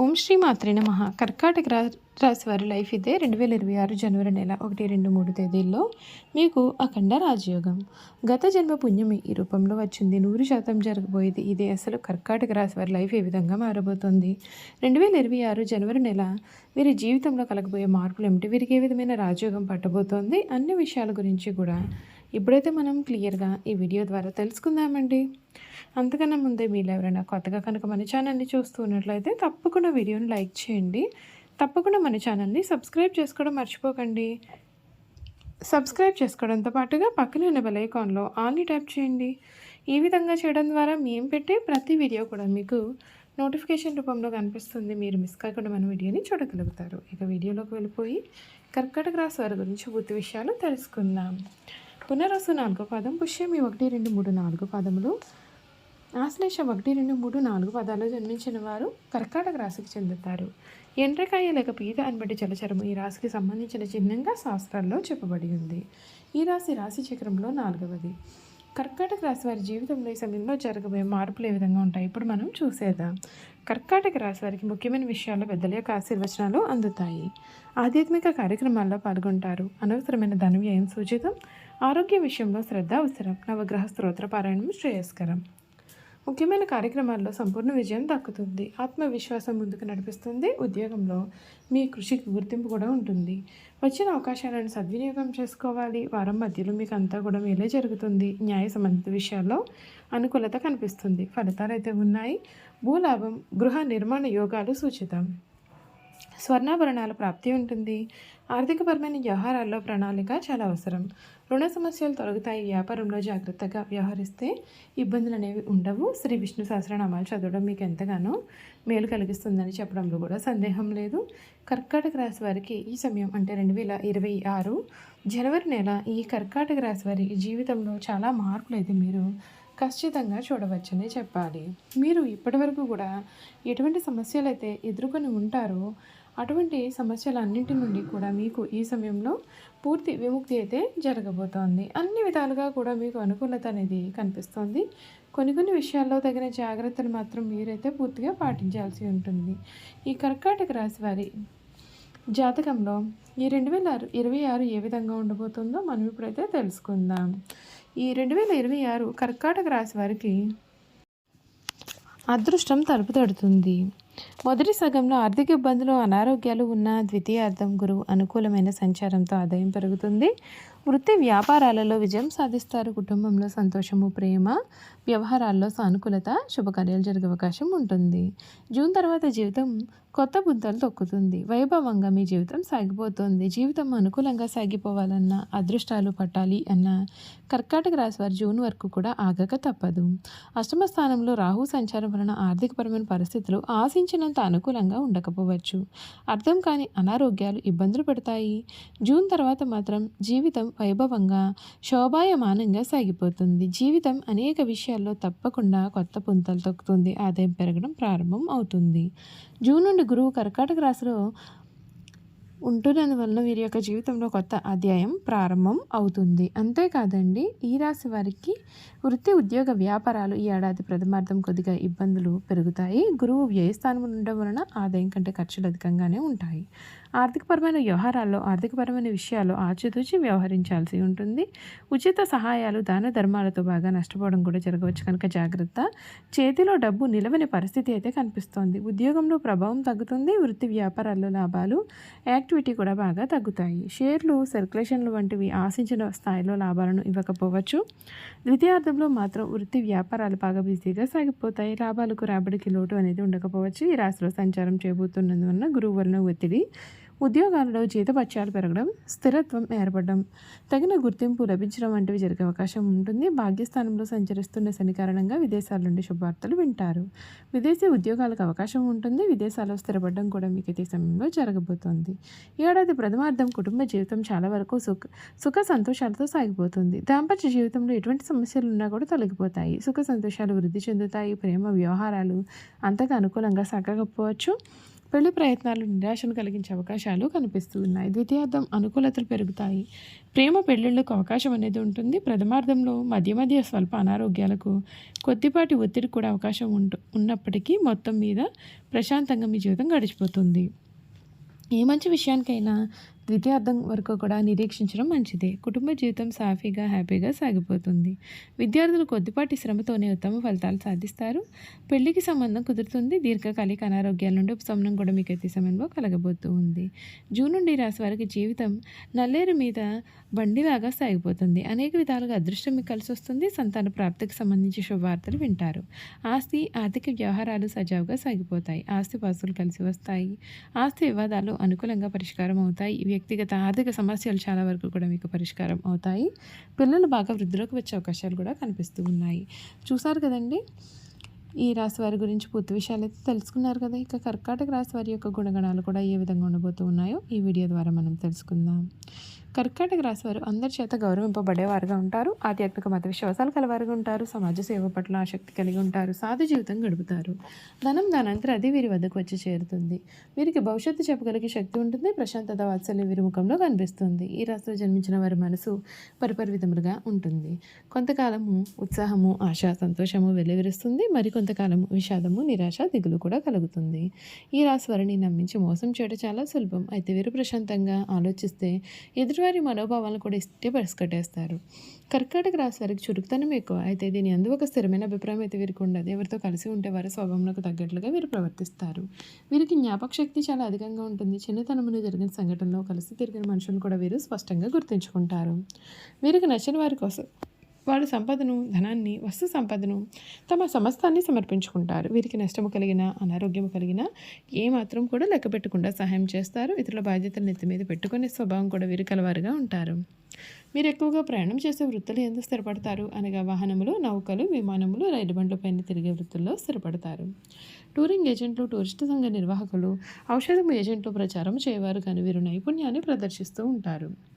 ఓం శ్రీ మాత్రే నమ. కర్కాటక రా రాశి వారి లైఫ్ ఇదే రెండు వేల ఇరవై ఆరు జనవరి నెల ఒకటి రెండు మూడు తేదీల్లో మీకు అఖండ రాజయోగం. గత జన్మ పుణ్యం ఈ రూపంలో వచ్చింది. నూరు శాతం జరగబోయేది ఇదే. అసలు కర్కాటక రాశి వారి లైఫ్ ఏ విధంగా మారబోతుంది? రెండు వేల ఇరవై ఆరు జనవరి నెల వీరి జీవితంలో కలగబోయే మార్పులు ఏమిటి? వీరికి ఏ విధమైన రాజయోగం పట్టబోతోంది? అన్ని విషయాల గురించి కూడా ఇప్పుడైతే మనం క్లియర్గా ఈ వీడియో ద్వారా తెలుసుకుందామండి. అంతకన్నా ముందే మీరు ఎవరైనా కొత్తగా కనుక మన ఛానల్ని చూస్తున్నట్లయితే తప్పకుండా వీడియోని లైక్ చేయండి. తప్పకుండా మన ఛానల్ని సబ్స్క్రైబ్ చేసుకోవడం మర్చిపోకండి. సబ్స్క్రైబ్ చేసుకోవడంతో పాటుగా పక్కనే ఉన్న బెల్ ఐకాన్లో ఆల్ని ట్యాప్ చేయండి. ఈ విధంగా చేయడం ద్వారా మేము పెట్టే ప్రతి వీడియో కూడా మీకు నోటిఫికేషన్ రూపంలో కనిపిస్తుంది. మీరు మిస్ కాకుండా మన వీడియోని చూడగలుగుతారు. ఇక వీడియోలోకి వెళ్ళిపోయి కర్కటక రాశి వారి గురించి పూర్తి విషయాలు తెలుసుకుందాం. పునరసు నాలుగో పాదం పుష్యమి ఒకటి రెండు మూడు నాలుగు పాదములు. ఆశ్లేష ఒకటి రెండు మూడు నాలుగు పదాలు జన్మించిన వారు కర్కాటక రాశికి చెందుతారు. ఎండ్రకాయ లేక పీత అనబడి జలచరము ఈ రాశికి సంబంధించిన చిహ్నంగా శాస్త్రాల్లో చెప్పబడి ఉంది. ఈ రాశి రాశి చక్రంలో నాలుగవది. కర్కాటక రాశి వారి జీవితంలో ఈ సమయంలో జరగబోయే మార్పులు ఏ విధంగా ఉంటాయి? ఇప్పుడు మనం చూసేద్దాం. కర్కాటక రాశి వారికి ముఖ్యమైన విషయాల్లో పెద్దల యొక్క ఆశీర్వచనాలు అందుతాయి. ఆధ్యాత్మిక కార్యక్రమాల్లో పాల్గొంటారు. అనవసరమైన ధన వ్యయం సూచితం. ఆరోగ్య విషయంలో శ్రద్ధ అవసరం. నవగ్రహ స్తోత్ర పారాయణం శ్రేయస్కరం. ముఖ్యమైన కార్యక్రమాల్లో సంపూర్ణ విజయం దక్కుతుంది. ఆత్మవిశ్వాసం ముందుకు నడిపిస్తుంది ఉద్యోగంలో. మీ కృషికి గుర్తింపు కూడా ఉంటుంది. వచ్చిన అవకాశాలను సద్వినియోగం చేసుకోవాలి. వారం మధ్యలో మీకు అంతా కూడా మేలే జరుగుతుంది. న్యాయ సంబంధిత విషయాల్లో అనుకూలత కనిపిస్తుంది. ఫలితాలు అయితే ఉన్నాయి. భూలాభం గృహ నిర్మాణ యోగాలు సూచితం. స్వర్ణాభరణాల ప్రాప్తి ఉంటుంది. ఆర్థికపరమైన వ్యవహారాల్లో ప్రణాళిక చాలా అవసరం. రుణ సమస్యలు తొలగుతాయి. వ్యాపారంలో జాగ్రత్తగా వ్యవహరిస్తే ఇబ్బందులు అనేవి ఉండవు. శ్రీ విష్ణు సహస్రనామాలు చదవడం మీకు ఎంతగానో మేలు కలిగిస్తుందని చెప్పడంలో కూడా సందేహం లేదు. కర్కాటక రాశి వారికి ఈ సమయం అంటే రెండు వేల ఇరవై ఆరు జనవరి నెల ఈ కర్కాటక రాశి వారి జీవితంలో చాలా మార్పులు అయితే మీరు ఖచ్చితంగా చూడవచ్చని చెప్పాలి. మీరు ఇప్పటివరకు కూడా ఎటువంటి సమస్యలు అయితే ఎదుర్కొని ఉంటారో అటువంటి సమస్యలన్నింటి నుండి కూడా మీకు ఈ సమయంలో పూర్తి విముక్తి అయితే జరగబోతోంది. అన్ని విధాలుగా కూడా మీకు అనుకూలత అనేది కనిపిస్తోంది. కొన్ని కొన్ని విషయాల్లో తగిన జాగ్రత్తలు మాత్రం మీరైతే పూర్తిగా పాటించాల్సి ఉంటుంది. ఈ కర్కాటక రాశి వారి జాతకంలో ఈ రెండు వేల ఇరవై ఆరు ఏ విధంగా ఉండబోతుందో మనం ఇప్పుడైతే తెలుసుకుందాం. ఈ రెండు వేల ఇరవై ఆరు కర్కాటక రాశి వారికి అదృష్టం తలుపు తడుతుంది. మొదటి సగంలో ఆర్థిక ఇబ్బందులు అనారోగ్యాలు ఉన్న ద్వితీయార్థం గురువు అనుకూలమైన సంచారంతో ఆదాయం పెరుగుతుంది. వృత్తి వ్యాపారాలలో విజయం సాధిస్తారు. కుటుంబంలో సంతోషము ప్రేమ వ్యవహారాల్లో సానుకూలత శుభకార్యాలు జరిగే అవకాశం ఉంటుంది. జూన్ తర్వాత జీవితం కొత్త బుద్ధలు తొక్కుతుంది. వైభవంగా మీ జీవితం సాగిపోతుంది. జీవితం అనుకూలంగా సాగిపోవాలన్న అదృష్టాలు పట్టాలి అన్న కర్కాటక రాశి వారి జూన్ వరకు కూడా ఆగక తప్పదు. అష్టమ స్థానంలో రాహు సంచారం వలన ఆర్థికపరమైన పరిస్థితులు ఆశించిన అంత అనుకూలంగా ఉండకపోవచ్చు. అర్థం కాని అనారోగ్యాలు ఇబ్బందులు పెడతాయి. జూన్ తర్వాత మాత్రం జీవితం వైభవంగా శోభాయమానంగా సాగిపోతుంది. జీవితం అనేక విషయాల్లో తప్పకుండా కొత్త పుంతలు తొక్కుతుంది. ఆదాయం పెరగడం ప్రారంభం అవుతుంది. జూన్ నుండి గురువు కర్కాటక రాశిలో ఉంటున్నందువలన వీరి యొక్క జీవితంలో కొత్త అధ్యాయం ప్రారంభం అవుతుంది. అంతేకాదండి ఈ రాశి వారికి వృత్తి ఉద్యోగ వ్యాపారాలు ఈ ఏడాది ప్రథమార్థం కొద్దిగా ఇబ్బందులు పెరుగుతాయి. గురువు వ్యయస్థానం ఉండడం వలన ఆదాయం కంటే ఖర్చులు అధికంగానే ఉంటాయి. ఆర్థికపరమైన వ్యవహారాల్లో ఆర్థికపరమైన విషయాల్లో ఆచితూచి వ్యవహరించాల్సి ఉంటుంది. ఉచిత సహాయాలు దాన ధర్మాలతో బాగా నష్టపోవడం కూడా జరగవచ్చు. కనుక జాగ్రత్త. చేతిలో డబ్బు నిలవని పరిస్థితి అయితే కనిపిస్తోంది. ఉద్యోగంలో ప్రభావం తగ్గుతుంది. వృత్తి వ్యాపారాల్లో లాభాలు యాక్టివిటీ కూడా బాగా తగ్గుతాయి. షేర్లు సర్క్యులేషన్లు వంటివి ఆశించిన స్థాయిలో లాభాలను ఇవ్వకపోవచ్చు. ద్వితీయార్థంలో మాత్రం వృత్తి వ్యాపారాలు బాగా బిజీగా సాగిపోతాయి. లాభాలకు రాబడికి లోటు అనేది ఉండకపోవచ్చు. ఈ రాశిలో సంచారం చేయబోతున్నందువలన గురువు వలన ఒత్తిడి ఉద్యోగాలలో జీతపత్యాలు పెరగడం స్థిరత్వం ఏర్పడడం తగిన గుర్తింపు లభించడం వంటివి జరిగే అవకాశం ఉంటుంది. భాగ్యస్థానంలో సంచరిస్తున్న శని కారణంగా విదేశాల నుండి శుభార్తలు వింటారు. విదేశీ ఉద్యోగాలకు అవకాశం ఉంటుంది. విదేశాల్లో స్థిరపడడం కూడా మీకు ఇదే సమయంలో జరగబోతోంది. ఏడాది ప్రథమార్థం కుటుంబ జీవితం చాలా వరకు సుఖ సుఖ సంతోషాలతో సాగిపోతుంది. దాంపత్య జీవితంలో ఎటువంటి సమస్యలు ఉన్నా కూడా తొలగిపోతాయి. సుఖ సంతోషాలు వృద్ధి చెందుతాయి. ప్రేమ వ్యవహారాలు అంతగా అనుకూలంగా సాగకపోవచ్చు. పెళ్ళి ప్రయత్నాలు నిరాశను కలిగించే అవకాశాలు కనిపిస్తున్నాయి ద్వితీయార్థం అనుకూలతలు పెరుగుతాయి. ప్రేమ పెళ్ళిళ్ళకు అవకాశం అనేది ఉంటుంది. ప్రథమార్థంలో మధ్య మధ్య స్వల్ప అనారోగ్యాలకు కొద్దిపాటి ఒత్తిడి కూడా అవకాశం ఉంటు ఉన్నప్పటికీ మొత్తం మీద ప్రశాంతంగా మీ జీవితం గడిచిపోతుంది. ఏ మంచి విషయానికైనా ద్వితీయార్థం వరకు కూడా నిరీక్షించడం మంచిదే. కుటుంబ జీవితం సాఫీగా హ్యాపీగా సాగిపోతుంది. విద్యార్థులు కొద్దిపాటి శ్రమతోనే ఉత్తమ ఫలితాలు సాధిస్తారు. పెళ్ళికి సంబంధం కుదురుతుంది. దీర్ఘకాలిక అనారోగ్యాల నుండి ఉపశమనం కూడా మీకు అయితే సమయంలో కలగబోతూ ఉంది. జూన్ నుండి రాశి వారికి జీవితం నల్లేరు మీద బండిలాగా సాగిపోతుంది. అనేక విధాలుగా అదృష్టం మీకు కలిసి వస్తుంది. సంతాన ప్రాప్తికి సంబంధించి శుభవార్తలు వింటారు. ఆస్తి ఆర్థిక వ్యవహారాలు సజావుగా సాగిపోతాయి. ఆస్తి పాసులు కలిసి వస్తాయి. ఆస్తి వివాదాలు అనుకూలంగా పరిష్కారం అవుతాయి. వ్యక్తిగత ఆర్థిక సమస్యలు చాలా వరకు కూడా మీకు పరిష్కారం అవుతాయి. పిల్లలు బాగా వృద్ధిలోకి వచ్చే అవకాశాలు కూడా కనిపిస్తూ ఉన్నాయి. చూసారు కదండి? ఈ రాశి వారి గురించి పూర్తి విషయాలు అయితే తెలుసుకున్నారు కదా. ఇక కర్కాటక రాశి వారి యొక్క గుణగణాలు కూడా ఏ విధంగా ఉండబోతూ ఉన్నాయో ఈ వీడియో ద్వారా మనం తెలుసుకుందాం. కర్కాటక రాశి వారు అందరి చేత గౌరవింపబడేవారుగా ఉంటారు. ఆధ్యాత్మిక మత విశ్వాసాలు కలవారుగా ఉంటారు సమాజ సేవ పట్ల ఆసక్తి కలిగి ఉంటారు. సాధు జీవితం గడుపుతారు. ధనం దానంతరం అది వీరి వద్దకు వచ్చి చేరుతుంది. వీరికి భవిష్యత్తు చెప్పగలిగే శక్తి ఉంటుంది. ప్రశాంతత వాత్సల్యం వీరి ముఖంలో కనిపిస్తుంది. ఈ రాశిలో జన్మించిన వారి మనసు పరిపరివిధములుగా ఉంటుంది. కొంతకాలము ఉత్సాహము ఆశ సంతోషము వెలువరిస్తుంది. మరి కొంతకాలము విషాదము నిరాశ దిగులు కూడా కలుగుతుంది. ఈ రాశి వారిని నమ్మించి మోసం చేయడం చాలా సులభం. అయితే వీరు ప్రశాంతంగా ఆలోచిస్తే ఎదురు ఎదుటివారి మనోభావాలను కూడా ఇస్తే పరుసుకట్టేస్తారు కర్కాటక రాశి వారికి చురుకుతనం ఎక్కువ. అయితే దీని అందు ఒక స్థిరమైన అభిప్రాయం అయితే వీరికి ఉండదు. ఎవరితో కలిసి ఉంటే వారి స్వభావంలోకి తగ్గట్లుగా వీరు ప్రవర్తిస్తారు. వీరికి జ్ఞాపక శక్తి చాలా అధికంగా ఉంటుంది. చిన్నతనమున జరిగిన సంఘటనలో కలిసి తిరిగిన మనుషులను కూడా వీరు స్పష్టంగా గుర్తుంచుకుంటారు. వీరికి నచ్చిన వారి కోసం వాడు సంపదను ధనాన్ని వస్తు సంపదను తమ సమస్తాన్ని సమర్పించుకుంటారు. వీరికి నష్టము కలిగిన అనారోగ్యము కలిగిన ఏమాత్రం కూడా లెక్క పెట్టకుండా సహాయం చేస్తారు. ఇతరుల బాధ్యతలు నెత్తి మీద పెట్టుకునే స్వభావం కూడా వీరు కలవారుగా ఉంటారు. మీరు ఎక్కువగా ప్రయాణం చేసే వృత్తులు ఎందుకు స్థిరపడతారు? అనగా వాహనములు నౌకలు విమానములు రైలు బండ్లపైన తిరిగే వృత్తుల్లో స్థిరపడతారు. టూరింగ్ ఏజెంట్లు టూరిస్టు సంఘ నిర్వాహకులు ఔషధం ఏజెంట్లు ప్రచారం చేయవారు కానీ వీరు నైపుణ్యాన్ని ప్రదర్శిస్తూ ఉంటారు.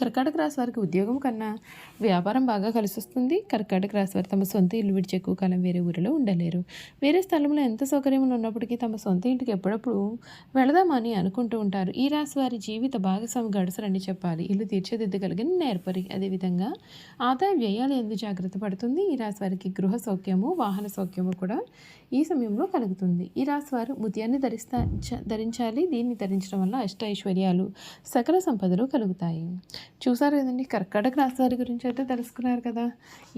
కర్కాటక రాశి వారికి ఉద్యోగం కన్నా వ్యాపారం బాగా కలిసి వస్తుంది కర్కాటక రాశి వారు తమ సొంత ఇల్లు విడిచి ఎక్కువ కాలం వేరే ఊరిలో ఉండలేరు. వేరే స్థలంలో ఎంత సౌకర్యములు ఉన్నప్పటికీ తమ సొంత ఇంటికి ఎప్పుడప్పుడు వెళదామని అనుకుంటూ ఉంటారు. ఈ రాశి వారి జీవిత భాగస్వామి గడసరని చెప్పాలి. ఇల్లు తీర్చిదిద్దగలిగిన నేర్పరి అదేవిధంగా ఆదాయ వ్యయాలు ఎందుకు జాగ్రత్త పడుతుంది? ఈ రాశి వారికి గృహ సౌఖ్యము వాహన సౌఖ్యము కూడా ఈ సమయంలో కలుగుతుంది. ఈ రాశి వారు ముత్యాన్ని ధరిస్తా ధరించాలి. దీన్ని ధరించడం వల్ల అష్ట ఐశ్వర్యాలు సకల సంపదలు కలుగుతాయి. చూసారు కదండి? కర్కాటక రాశి గురించి అయితే తెలుసుకున్నారు కదా.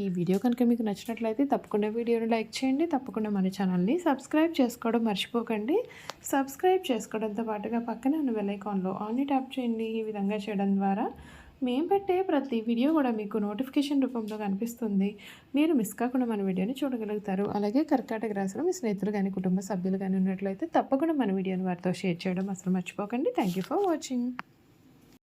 ఈ వీడియో కనుక మీకు నచ్చినట్లయితే తప్పకుండా వీడియోని లైక్ చేయండి. తప్పకుండా మన ఛానల్ని సబ్స్క్రైబ్ చేసుకోవడం మర్చిపోకండి. సబ్స్క్రైబ్ చేసుకోవడంతో పాటుగా పక్కన ఉన్న వెలైకాన్లో ఆన్లీ ట్యాప్ చేయండి. ఈ విధంగా చేయడం ద్వారా మేము పెట్టే ప్రతి వీడియో కూడా మీకు నోటిఫికేషన్ రూపంలో కనిపిస్తుంది. మీరు మిస్ కాకుండా మన వీడియోని చూడగలుగుతారు. అలాగే కర్కాటక రాశిలో మీ స్నేహితులు కానీ కుటుంబ సభ్యులు కానీ ఉన్నట్లయితే తప్పకుండా మన వీడియోని వారితో షేర్ చేయడం అసలు మర్చిపోకండి. Thank you for watching.